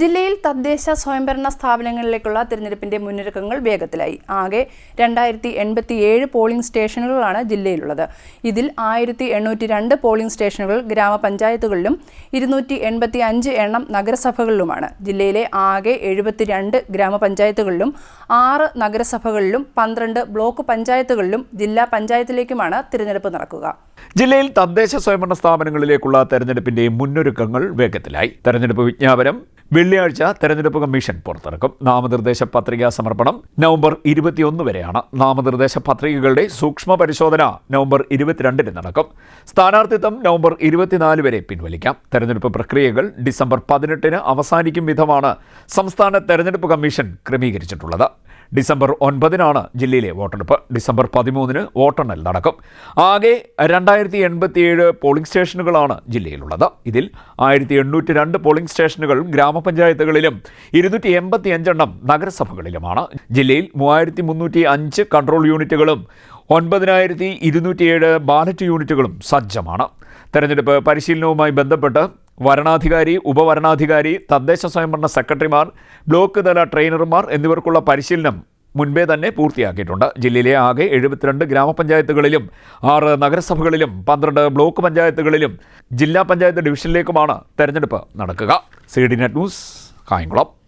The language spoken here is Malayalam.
ജില്ലയിൽ തദ്ദേശ സ്വയംഭരണ സ്ഥാപനങ്ങളിലേക്കുള്ള തിരഞ്ഞെടുപ്പിന്റെ മുന്നൊരുക്കങ്ങൾ വേഗത്തിലായി. ആകെ രണ്ടായിരത്തി എൺപത്തി ഏഴ് പോളിംഗ് സ്റ്റേഷനുകളാണ് ജില്ലയിലുള്ളത്. ഇതിൽ ആയിരത്തി എണ്ണൂറ്റി രണ്ട് പോളിംഗ് സ്റ്റേഷനുകൾ ഗ്രാമപഞ്ചായത്തുകളിലും ഇരുന്നൂറ്റി എൺപത്തി അഞ്ച് എണ്ണം നഗരസഭകളിലുമാണ്. ജില്ലയിലെ ആകെ എഴുപത്തിരണ്ട് ഗ്രാമപഞ്ചായത്തുകളിലും ആറ് നഗരസഭകളിലും പന്ത്രണ്ട് ബ്ലോക്ക് പഞ്ചായത്തുകളിലും ജില്ലാ പഞ്ചായത്തിലേക്കുമാണ് തിരഞ്ഞെടുപ്പ് നടക്കുക. ജില്ലയിൽ തദ്ദേശ സ്വയംഭരണ സ്ഥാപനങ്ങളിലേക്കുള്ള തെരഞ്ഞെടുപ്പിന്റെ മുന്നൊരുക്കങ്ങൾ വേഗത്തിലായി. തെരഞ്ഞെടുപ്പ് വിജ്ഞാപനം വെള്ളിയാഴ്ച തെരഞ്ഞെടുപ്പ് കമ്മീഷൻ പുറത്തിറക്കും. നാമനിർദ്ദേശ പത്രികാ സമർപ്പണം നവംബർ ഇരുപത്തിയൊന്ന് വരെയാണ്. നാമനിർദ്ദേശ പത്രികകളുടെ സൂക്ഷ്മ പരിശോധന നവംബർ ഇരുപത്തിരണ്ടിന് നടക്കും. സ്ഥാനാർത്ഥിത്വം നവംബർ ഇരുപത്തിനാല് വരെ പിൻവലിക്കാം. തെരഞ്ഞെടുപ്പ് പ്രക്രിയകൾ ഡിസംബർ പതിനെട്ടിന് അവസാനിക്കും വിധമാണ് സംസ്ഥാന തെരഞ്ഞെടുപ്പ് കമ്മീഷൻ ക്രമീകരിച്ചിട്ടുള്ളത്. ഡിസംബർ ഒൻപതിനാണ് ജില്ലയിലെ വോട്ടെടുപ്പ്. ഡിസംബർ പതിമൂന്നിന് വോട്ടെണ്ണൽ നടക്കും. ആകെ രണ്ടായിരത്തി എൺപത്തിയേഴ് പോളിംഗ് സ്റ്റേഷനുകളാണ് ജില്ലയിലുള്ളത്. ഇതിൽ ആയിരത്തി എണ്ണൂറ്റി രണ്ട് പോളിംഗ് സ്റ്റേഷനുകൾ ഗ്രാമപഞ്ചായത്തുകളിലും ഇരുന്നൂറ്റി എൺപത്തി അഞ്ചെണ്ണം നഗരസഭകളിലുമാണ്. ജില്ലയിൽ മൂവായിരത്തി മുന്നൂറ്റി അഞ്ച് കൺട്രോൾ യൂണിറ്റുകളും ഒൻപതിനായിരത്തി ഇരുന്നൂറ്റിയേഴ് ബാലറ്റ് യൂണിറ്റുകളും സജ്ജമാണ്. തെരഞ്ഞെടുപ്പ് പരിശീലനവുമായി ബന്ധപ്പെട്ട് വരണാധികാരി ഉപവരണാധികാരി തദ്ദേശ സ്വയംഭരണ സെക്രട്ടറിമാർ ബ്ലോക്ക് തല ട്രെയിനർമാർ എന്നിവർക്കുള്ള പരിശീലനം മുൻപേ തന്നെ പൂർത്തിയാക്കിയിട്ടുണ്ട്. ജില്ലയിലെ ആകെ എഴുപത്തിരണ്ട് ഗ്രാമപഞ്ചായത്തുകളിലും ആറ് നഗരസഭകളിലും പന്ത്രണ്ട് ബ്ലോക്ക് പഞ്ചായത്തുകളിലും ജില്ലാ പഞ്ചായത്ത് ഡിവിഷനിലേക്കുമാണ് തെരഞ്ഞെടുപ്പ് നടക്കുക. C D net news Kayamkulam.